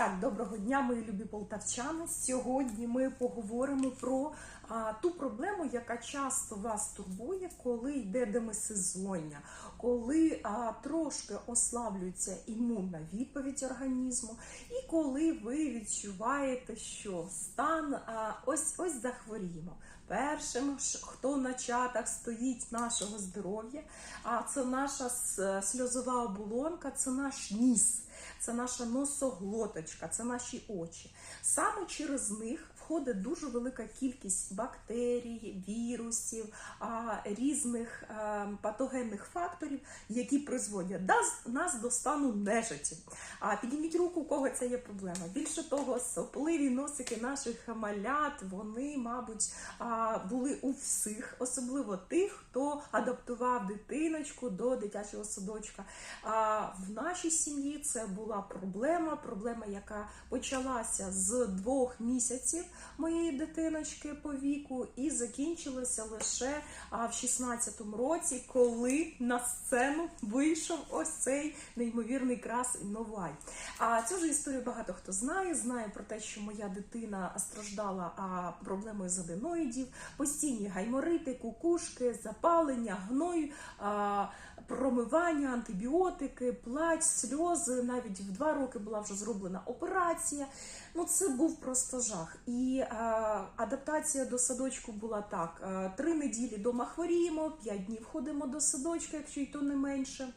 Так, доброго дня, мої любі полтавчани. Сьогодні ми поговоримо про а, ту проблему, яка часто вас турбує, коли йде демисезоння, коли а, трошки ослаблюється імунна відповідь організму, і коли ви відчуваєте, що стан а, ось ось захворіємо. Першим, хто на чатах стоїть нашого здоров'я, а це наша сльозова оболонка, це наш ніс це наша носоглоточка, це наші очі. Саме через них входить дуже велика кількість бактерій, вірусів, різних патогенних факторів, які призводять нас, до стану нежиті. А підніміть руку, у кого це є проблема. Більше того, сопливі носики наших малят, вони, мабуть, були у всіх, особливо тих, хто адаптував дитиночку до дитячого садочка. В нашій сім'ї це була проблема, проблема, яка почалася з двох місяців моєї дитиночки по віку, і закінчилася лише в 16-му році, коли на сцену вийшов ось цей неймовірний крас Новай. А цю ж історію багато хто знає. Знає про те, що моя дитина страждала проблемою з аденоїдів, постійні гайморити, кукушки, запалення, гной. Промивання, антибіотики, плач, сльози. Навіть в два роки була вже зроблена операція. Ну це був просто жах. І е, адаптація до садочку була так: е, три неділі дома хворіємо, п'ять днів ходимо до садочка, якщо й то не менше.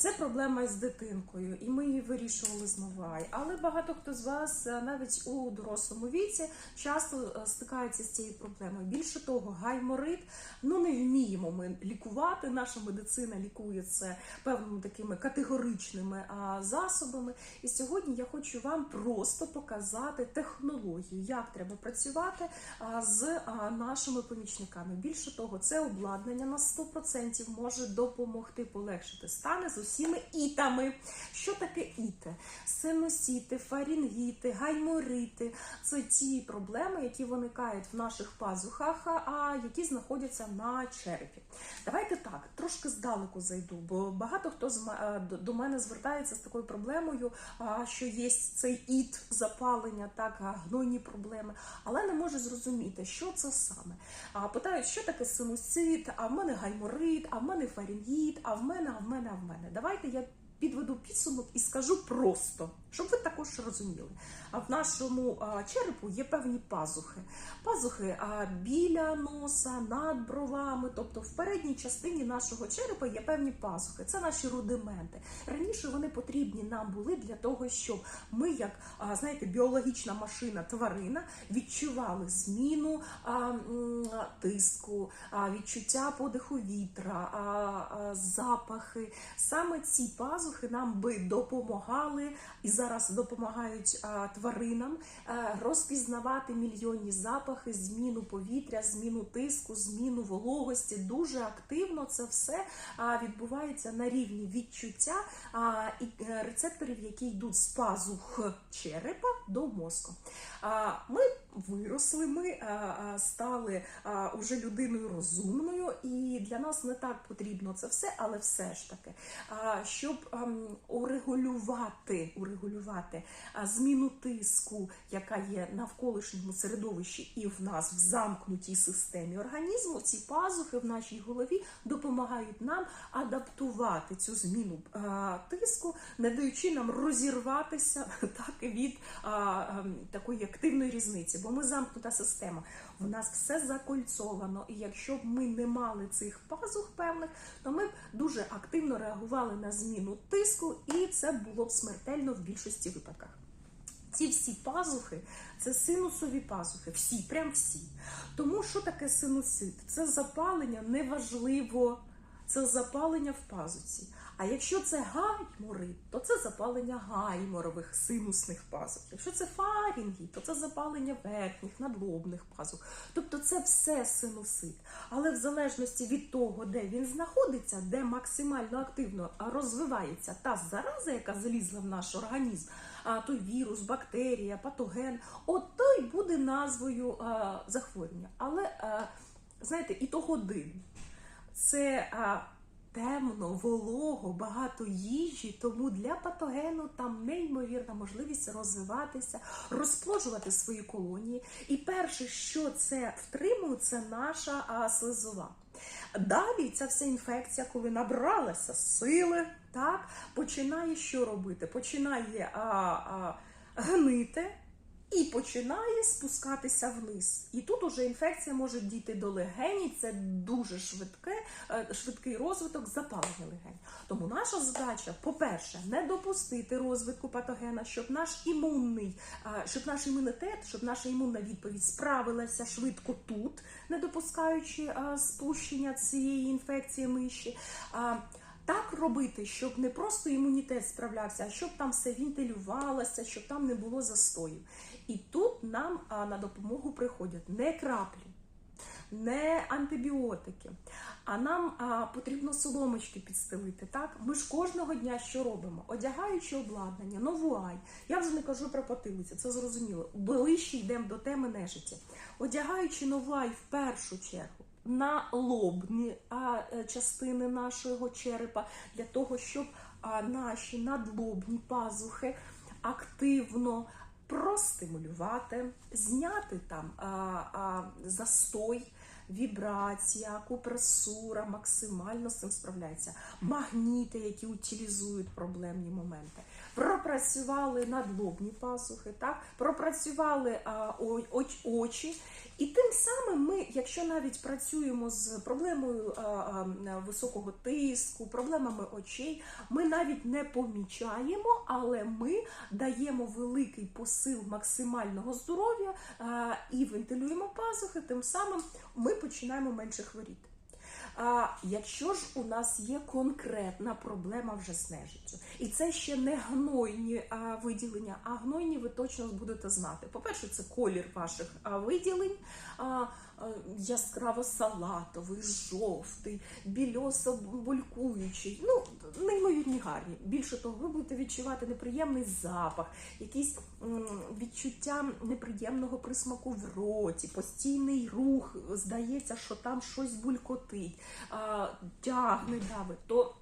Це проблема з дитинкою, і ми її вирішували з новай. Але багато хто з вас е, навіть у дорослому віці часто е, стикаються з цією проблемою. Більше того, гайморит ну не вміємо ми лікувати. Наша медицина лікує це певними такими категоричними засобами. І сьогодні я хочу вам просто показати технологію, як треба працювати з нашими помічниками. Більше того, це обладнання на 100% може допомогти полегшити стани з усіма ітами. Що таке іти? Синусіти, фарінгіти, гайморити це ті проблеми, які виникають в наших пазухах, а які знаходяться на черепі. Давайте так, трошки здалеку зайду, бо багато хто е, до- мене звертається з такою проблемою, що є цей іт запалення, так гнойні проблеми, але не може зрозуміти, що це саме. Питають, що таке синусит, а в мене гайморит, а в мене фарінгіт, а в мене, а в мене, а в мене. Давайте я підведу підсумок і скажу просто, щоб ви також розуміли. А в нашому черепу є певні пазухи. Пазухи біля носа, над бровами, тобто в передній частині нашого черепа є певні пазухи. Це наші рудименти. Раніше вони потрібні нам були для того, щоб ми, як знаєте, біологічна машина тварина, відчували зміну тиску, відчуття подиху вітра, запахи. Саме ці пазухи нам би допомагали і зараз допомагають а, тваринам а, розпізнавати мільйонні запахи, зміну повітря, зміну тиску, зміну вологості. Дуже активно це все відбувається на рівні відчуття і е, рецепторів, які йдуть з пазух черепа до мозку. Ми виросли, ми а, стали уже людиною розумною, і для нас не так потрібно це все, але все ж таки, щоб ам, урегулювати, урегулювати а, зміну тиску, яка є навколишньому середовищі і в нас в замкнутій системі організму, ці пазухи в нашій голові допомагають нам адаптувати цю зміну а, тиску, не даючи нам розірватися так від ем, такої активної різниці, бо ми замкнута система. В нас все закольцовано, і якщо б ми не мали цих пазух певних, то ми б дуже активно реагували на зміну тиску, і це було б смертельно в більшості випадках. Ці всі пазухи це синусові пазухи, всі, прям всі. Тому що таке синусит? Це запалення неважливо, це запалення в пазуці. А якщо це гайморит, то це запалення гайморових синусних пазух. Якщо це фарінгі, то це запалення верхніх, надлобних пазух. Тобто це все синусит. Але в залежності від того, де він знаходиться, де максимально активно розвивається та зараза, яка залізла в наш організм, а той вірус, бактерія, патоген, от той буде назвою а, захворювання. Але а, знаєте, і то один. Це а, темно, волого, багато їжі, тому для патогену там неймовірна можливість розвиватися, розплоджувати свої колонії. І перше, що це втримує, це наша а, слизова. Далі ця вся інфекція, коли набралася сили, так, починає що робити? Починає а, а, гнити і починає спускатися вниз. І тут уже інфекція може дійти до легені. Це дуже швидке, е, швидкий розвиток запалення легень. Тому наша задача, по-перше, не допустити розвитку патогена, щоб наш імунний, е, щоб наш імунітет, щоб наша імунна відповідь справилася швидко тут, не допускаючи е, спущення цієї інфекції миші. Так робити, щоб не просто імунітет справлявся, а щоб там все вентилювалося, щоб там не було застоїв. І тут нам на допомогу приходять не краплі, не антибіотики, а нам а, потрібно соломочки підстелити. Так, ми ж кожного дня що робимо? Одягаючи обладнання, новуай. Я вже не кажу про потилиці, це зрозуміло. Ближче йдемо до теми нежиті. Одягаючи новуай в першу чергу. На лобні е, частини нашого черепа для того, щоб наші надлобні пазухи активно простимулювати, зняти там застой, вібрація, акупресура максимально з цим справляється. Магніти, які утилізують проблемні моменти. Пропрацювали надлобні пасухи, так пропрацювали а, о- оч- очі. І тим самим ми, якщо навіть працюємо з проблемою а, а, високого тиску, проблемами очей, ми навіть не помічаємо, але ми даємо великий посил максимального здоров'я і вентилюємо пазухи, тим самим ми починаємо менше хворіти. А якщо ж у нас є конкретна проблема вже з і це ще не гнойні а, виділення, а гнойні ви точно будете знати. По-перше, це колір ваших а, виділень. А, а, Яскраво салатовий, жовтий, більосо булькуючий. Ну, неймовірні гарні. Більше того, ви будете відчувати неприємний запах, якісь відчуття неприємного присмаку в роті, постійний рух. Здається, що там щось булькотить, тягне давить. То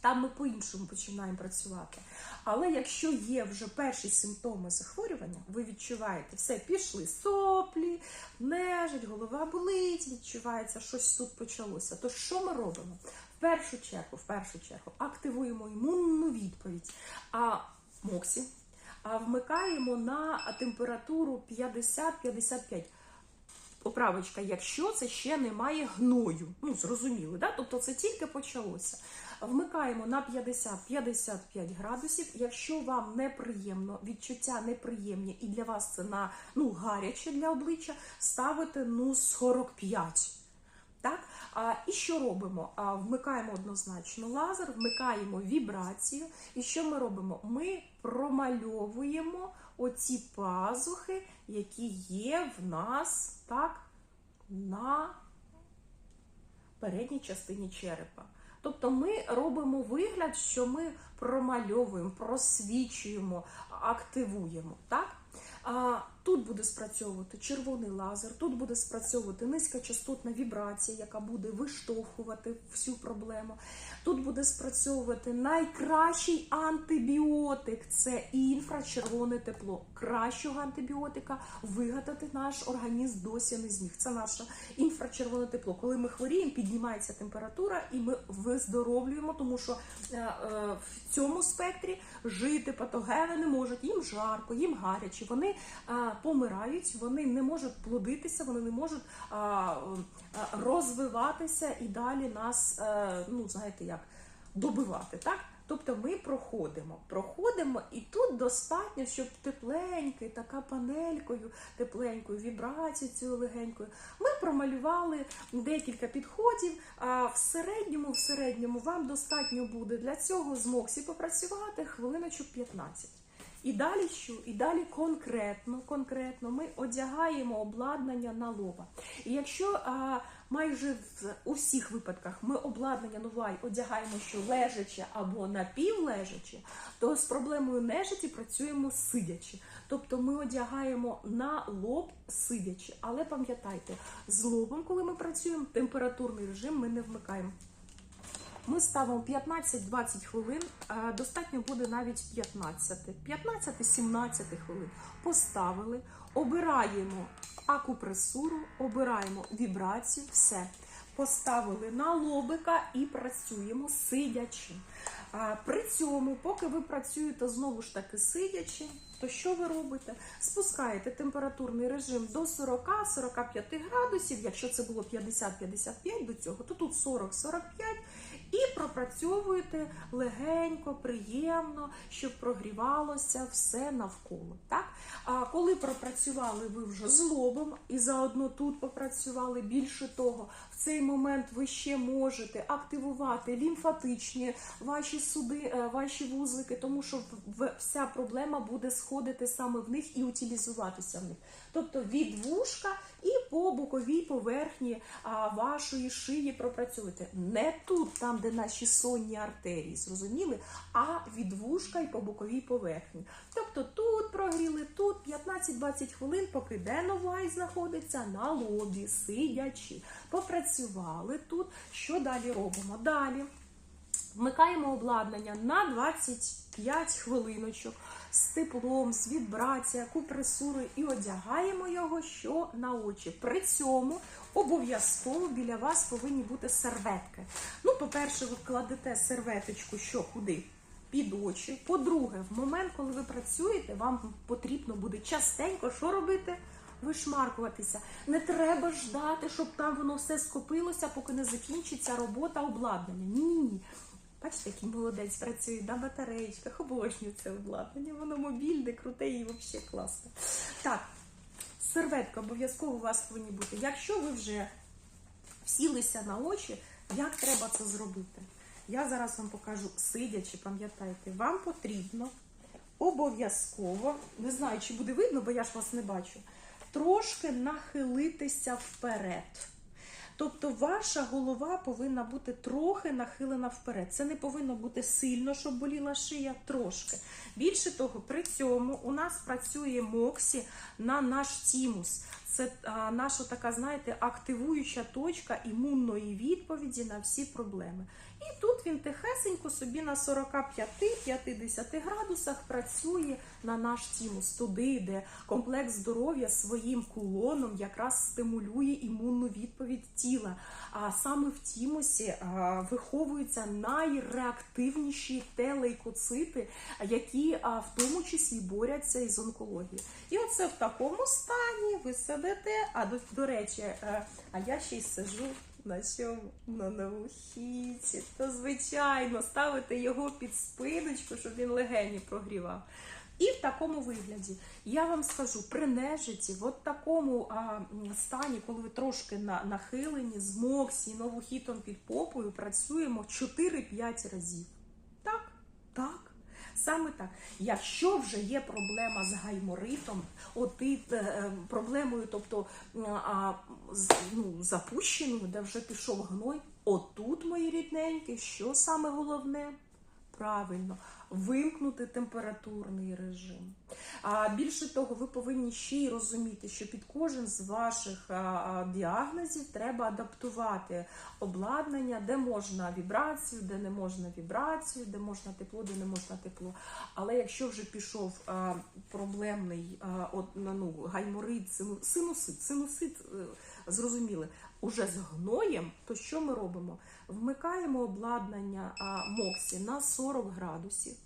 там ми по-іншому починаємо працювати. Але якщо є вже перші симптоми захворювання, ви відчуваєте, все, пішли соплі, нежить, голова болить, відчувається, щось тут почалося. То що ми робимо? В першу чергу, в першу чергу, активуємо імунну відповідь. А моксі вмикаємо на температуру 50-55. Поправочка, якщо це ще немає гною. Ну, зрозуміло, да? тобто це тільки почалося. Вмикаємо на 50-55 градусів. Якщо вам неприємно, відчуття неприємні, і для вас це на ну, гаряче для обличчя, ставите ну 45. І що робимо? Вмикаємо однозначно лазер, вмикаємо вібрацію. І що ми робимо? Ми промальовуємо оці пазухи, які є в нас так, на передній частині черепа. Тобто ми робимо вигляд, що ми промальовуємо, просвічуємо, активуємо. Так? Тут буде спрацьовувати червоний лазер, тут буде спрацьовувати низькочастотна вібрація, яка буде виштовхувати всю проблему. Тут буде спрацьовувати найкращий антибіотик це інфрачервоне тепло. Кращого антибіотика вигадати наш організм досі не зміг. Це наше інфрачервоне тепло. Коли ми хворіємо, піднімається температура і ми виздоровлюємо, тому що е, е, в цьому спектрі жити патогени не можуть. Їм жарко, їм гаряче. Вони е, помирають, вони не можуть плодитися, вони не можуть а, розвиватися і далі нас, е, ну знаєте як, добивати. так? Тобто ми проходимо, проходимо, і тут достатньо, щоб тепленькою, така панелькою, тепленькою вібрацією легенькою. Ми промалювали декілька підходів. А в середньому, в середньому вам достатньо буде для цього з Моксі попрацювати хвилиночок 15. І далі що? І далі конкретно, конкретно ми одягаємо обладнання на лоба. І якщо а, майже в усіх випадках ми обладнання новай одягаємо, що лежаче або напівлежаче, то з проблемою нежиті працюємо сидячи. Тобто ми одягаємо на лоб сидячи. Але пам'ятайте, з лобом, коли ми працюємо, температурний режим ми не вмикаємо. Ми ставимо 15-20 хвилин, достатньо буде навіть 15, 15-17 хвилин. Поставили, обираємо акупресуру, обираємо вібрацію, все. Поставили на лобика і працюємо сидячи. При цьому, поки ви працюєте знову ж таки сидячи, то що ви робите? Спускаєте температурний режим до 40-45 градусів. Якщо це було 50-55 до цього, то тут 40-45 і пропрацьовуєте легенько, приємно, щоб прогрівалося все навколо. Так? А коли пропрацювали ви вже з лобом і заодно тут попрацювали, більше того, в цей момент ви ще можете активувати лімфатичні ваші суди, е, ваші вузлики, тому що вся проблема буде сходити саме в них і утилізуватися в них. Тобто від вушка і по боковій поверхні вашої шиї пропрацьовуйте. Не тут, там, де наші сонні артерії, зрозуміли, а від вушка і по боковій поверхні. Тобто тут прогріли, тут 15-20 хвилин, поки Деновай знаходиться на лобі, сидячи. Попрацювали тут. Що далі робимо? Далі вмикаємо обладнання на 25 хвилиночок з теплом, з вібрацією, купресурою і одягаємо його що на очі. При цьому обов'язково біля вас повинні бути серветки. Ну, по-перше, ви кладете серветочку, що куди? Під очі. По-друге, в момент, коли ви працюєте, вам потрібно буде частенько що робити? Вишмаркуватися. Не треба ждати, щоб там воно все скопилося, поки не закінчиться робота обладнання. Ні, ні. Бачите, який молодець працює на батареєчках, обожнюю це обладнання. Воно мобільне, круте і взагалі класно. Так, серветка обов'язково у вас повинні бути. Якщо ви вже сілися на очі, як треба це зробити? Я зараз вам покажу сидячи, пам'ятайте, вам потрібно обов'язково, не знаю, чи буде видно, бо я ж вас не бачу, трошки нахилитися вперед. Тобто ваша голова повинна бути трохи нахилена вперед. Це не повинно бути сильно, щоб боліла шия, трошки. Більше того, при цьому у нас працює Моксі на наш тімус. Це а, наша така, знаєте, активуюча точка імунної відповіді на всі проблеми. І тут він тихесенько собі на 45-50 градусах працює на наш тімус, туди, де комплекс здоров'я своїм кулоном якраз стимулює імунну відповідь тіла. А саме в тімусі виховуються найреактивніші телейкоцити, які в тому числі борються із онкологією. І оце в такому стані ви сидите. А до, до речі, е, а я ще й сижу. На чому? На наухіці. То, звичайно, ставити його під спиночку, щоб він легені прогрівав. І в такому вигляді я вам скажу, при нежиті, в такому а, стані, коли ви трошки на, нахилені, з моксі, новохітом під попою, працюємо 4-5 разів. Так, так. Саме так. Якщо вже є проблема з гайморитом, отит, е, е, проблемою, тобто а, ну, запущеною, де вже пішов гной, отут, мої рідненькі, що саме головне? Правильно, вимкнути температурний режим. А більше того, ви повинні ще й розуміти, що під кожен з ваших діагнозів треба адаптувати обладнання, де можна вібрацію, де не можна вібрацію, де можна тепло, де не можна тепло. Але якщо вже пішов проблемний от, ну, гайморит, сину- синусит, синусит, е, зрозуміли, уже з гноєм, то що ми робимо? Вмикаємо обладнання Моксі на 40 градусів.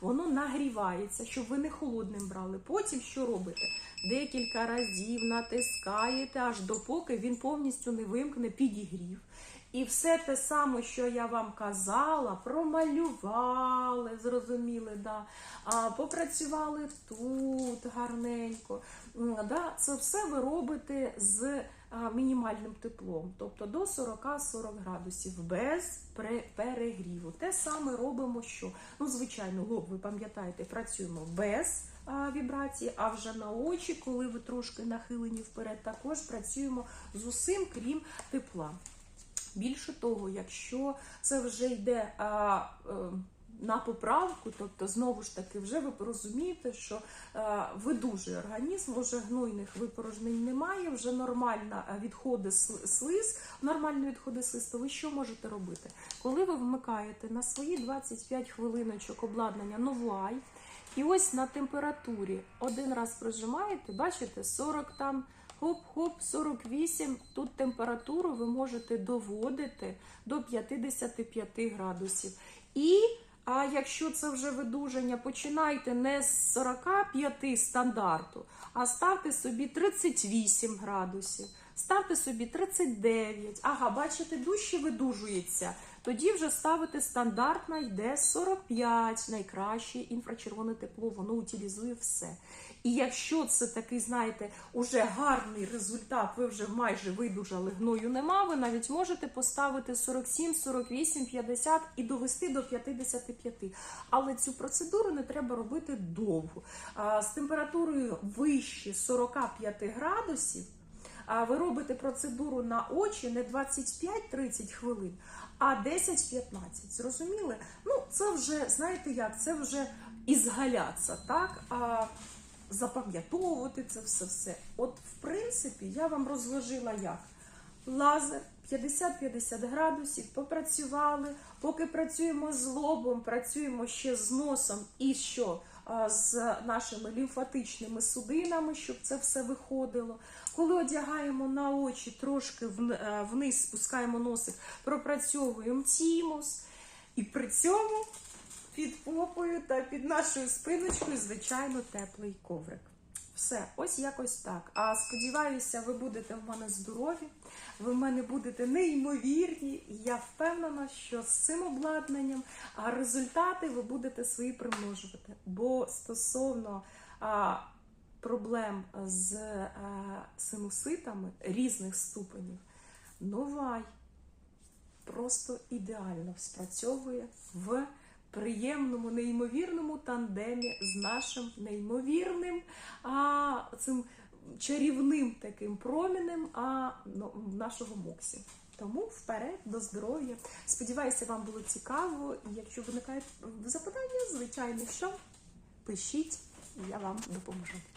Воно нагрівається, щоб ви не холодним брали. Потім що робите? Декілька разів натискаєте, аж допоки він повністю не вимкне підігрів. І все те саме, що я вам казала, промалювали, зрозуміли, да. а, попрацювали тут гарненько. Да, це все ви робите з мінімальним теплом, тобто до 40-40 градусів, без перегріву. Те саме робимо, що ну, звичайно, лоб, ви пам'ятаєте, працюємо без вібрації, а вже на очі, коли ви трошки нахилені вперед, також працюємо з усім, крім тепла. Більше того, якщо це вже йде а, е, на поправку, тобто, знову ж таки, вже ви розумієте, що е, видужує організм, вже гнойних випорожнень немає, вже нормальна е, відходи слиз, нормальні відходи слиз, то ви що можете робити? Коли ви вмикаєте на свої 25 хвилиночок обладнання новай, і ось на температурі один раз прожимаєте, бачите, 40 там, хоп-хоп, 48. Тут температуру ви можете доводити до 55 градусів. І а якщо це вже видуження, починайте не з 45 стандарту, а ставте собі 38 градусів, ставте собі 39. Ага, бачите, дужче видужується. Тоді вже ставите стандартна, йде 45, найкраще інфрачервоне тепло, воно утилізує все. І якщо це такий, знаєте, уже гарний результат, ви вже майже видужали, гною нема, ви навіть можете поставити 47, 48, 50 і довести до 55. Але цю процедуру не треба робити довго. З температурою вище 45 градусів ви робите процедуру на очі не 25-30 хвилин, а 10-15. Зрозуміли? Ну, це вже, знаєте як, це вже ізгаляться, так? Запам'ятовувати це все все. От, в принципі, я вам розложила як. Лазер 50-50 градусів, попрацювали. Поки працюємо з лобом, працюємо ще з носом і що? З нашими лімфатичними судинами, щоб це все виходило. Коли одягаємо на очі, трошки е, вниз спускаємо носик, пропрацьовуємо тімус. І при цьому під попою та під нашою спиночкою, звичайно, теплий коврик. Все, ось якось так. А сподіваюся, ви будете в мене здорові, ви в мене будете неймовірні. І я впевнена, що з цим обладнанням результати ви будете свої примножувати. Бо стосовно а, проблем з а, синуситами різних ступенів, новай просто ідеально спрацьовує в приємному, неймовірному тандемі з нашим неймовірним а, цим чарівним таким промінем а, ну, нашого моксі. Тому вперед до здоров'я. Сподіваюся, вам було цікаво. Якщо виникають запитання, звичайно, що пишіть, я вам допоможу.